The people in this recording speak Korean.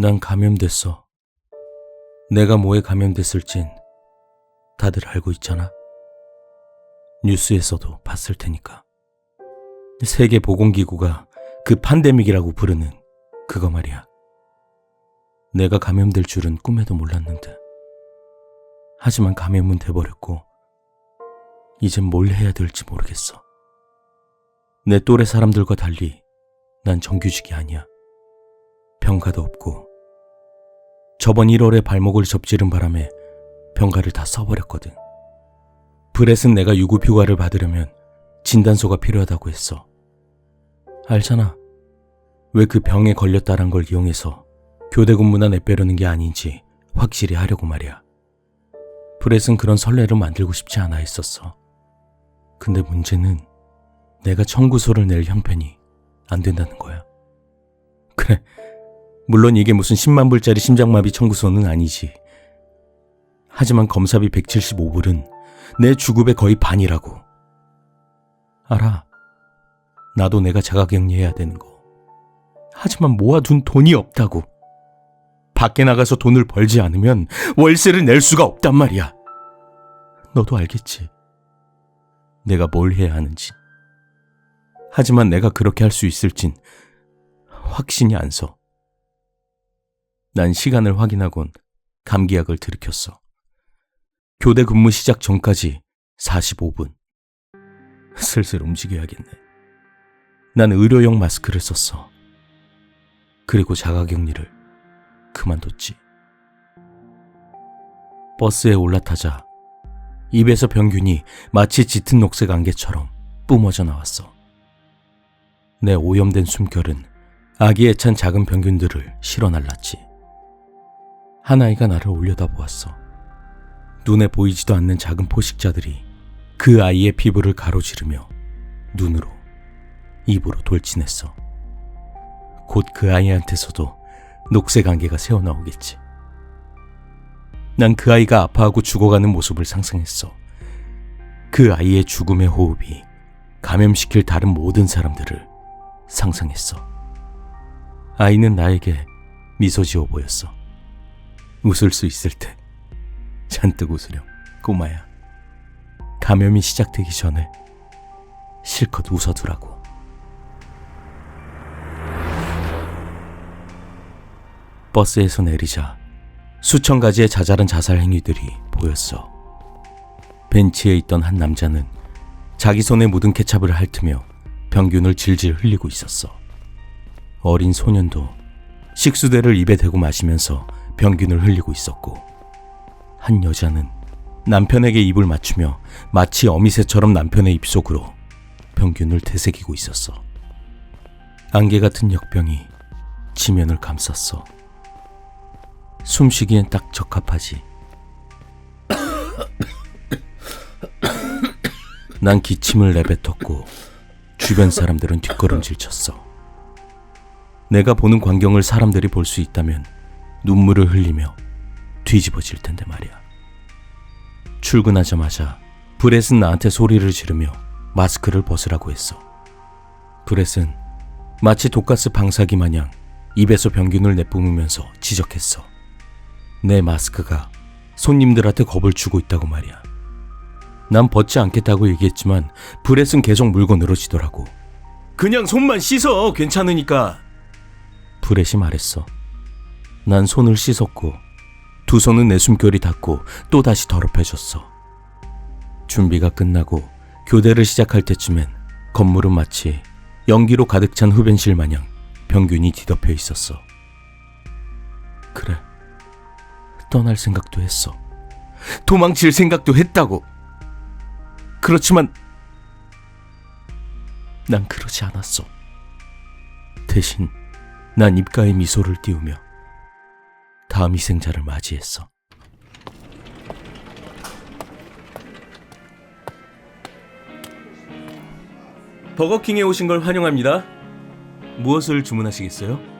난 감염됐어. 내가 뭐에 감염됐을진 다들 알고 있잖아. 뉴스에서도 봤을 테니까. 세계보건기구가 그 판데믹이라고 부르는 그거 말이야. 내가 감염될 줄은 꿈에도 몰랐는데. 하지만 감염은 돼버렸고, 이젠 뭘 해야 될지 모르겠어. 내 또래 사람들과 달리 난 정규직이 아니야. 병가도 없고, 저번 1월에 발목을 접지른 바람에 병가를 다 써버렸거든. 브렛은 내가 유급 휴가를 받으려면 진단서가 필요하다고 했어. 알잖아. 왜 그 병에 걸렸다란 걸 이용해서 교대 근무나 내빼려는 게 아닌지 확실히 하려고 말이야. 브렛은 그런 선례를 만들고 싶지 않아 했었어. 근데 문제는 내가 청구서를 낼 형편이 안 된다는 거야. 그래. 물론 이게 무슨 10만 불짜리 심장마비 청구서는 아니지. 하지만 검사비 175불은 내 주급의 거의 반이라고. 알아. 나도 내가 자가격리해야 되는 거. 하지만 모아둔 돈이 없다고. 밖에 나가서 돈을 벌지 않으면 월세를 낼 수가 없단 말이야. 너도 알겠지. 내가 뭘 해야 하는지. 하지만 내가 그렇게 할 수 있을진 확신이 안 서. 난 시간을 확인하곤 감기약을 들이켰어. 교대 근무 시작 전까지 45분. 슬슬 움직여야겠네. 난 의료용 마스크를 썼어. 그리고 자가격리를 그만뒀지. 버스에 올라타자 입에서 병균이 마치 짙은 녹색 안개처럼 뿜어져 나왔어. 내 오염된 숨결은 아기에 찬 작은 병균들을 실어 날랐지. 한 아이가 나를 올려다보았어. 눈에 보이지도 않는 작은 포식자들이 그 아이의 피부를 가로지르며 눈으로, 입으로 돌진했어. 곧 그 아이한테서도 녹색 안개가 새어나오겠지. 난 그 아이가 아파하고 죽어가는 모습을 상상했어. 그 아이의 죽음의 호흡이 감염시킬 다른 모든 사람들을 상상했어. 아이는 나에게 미소 지어 보였어. 웃을 수 있을 때 잔뜩 웃으렴, 꼬마야. 감염이 시작되기 전에 실컷 웃어두라고. 버스에서 내리자 수천 가지의 자잘한 자살 행위들이 보였어. 벤치에 있던 한 남자는 자기 손에 묻은 케찹을 핥으며 병균을 질질 흘리고 있었어. 어린 소년도 식수대를 입에 대고 마시면서 병균을 흘리고 있었고, 한 여자는 남편에게 입을 맞추며 마치 어미새처럼 남편의 입속으로 병균을 되새기고 있었어. 안개 같은 역병이 지면을 감쌌어. 숨쉬기엔 딱 적합하지. 난 기침을 내뱉었고 주변 사람들은 뒷걸음질 쳤어. 내가 보는 광경을 사람들이 볼 수 있다면 눈물을 흘리며 뒤집어질 텐데 말이야. 출근하자마자 브렛은 나한테 소리를 지르며 마스크를 벗으라고 했어. 브렛은 마치 독가스 방사기 마냥 입에서 병균을 내뿜으면서 지적했어. 내 마스크가 손님들한테 겁을 주고 있다고 말이야. 난 벗지 않겠다고 얘기했지만 브렛은 계속 물고 늘어지더라고. 그냥 손만 씻어 괜찮으니까. 브렛이 말했어. 난 손을 씻었고 두 손은 내 숨결이 닿고 또 다시 더럽혀졌어. 준비가 끝나고 교대를 시작할 때쯤엔 건물은 마치 연기로 가득 찬 흡연실 마냥 병균이 뒤덮여 있었어. 그래. 떠날 생각도 했어. 도망칠 생각도 했다고. 그렇지만 난 그러지 않았어. 대신 난 입가에 미소를 띄우며 다음 희생자를 맞이했어. 버거킹에 오신 걸 환영합니다. 무엇을 주문하시겠어요?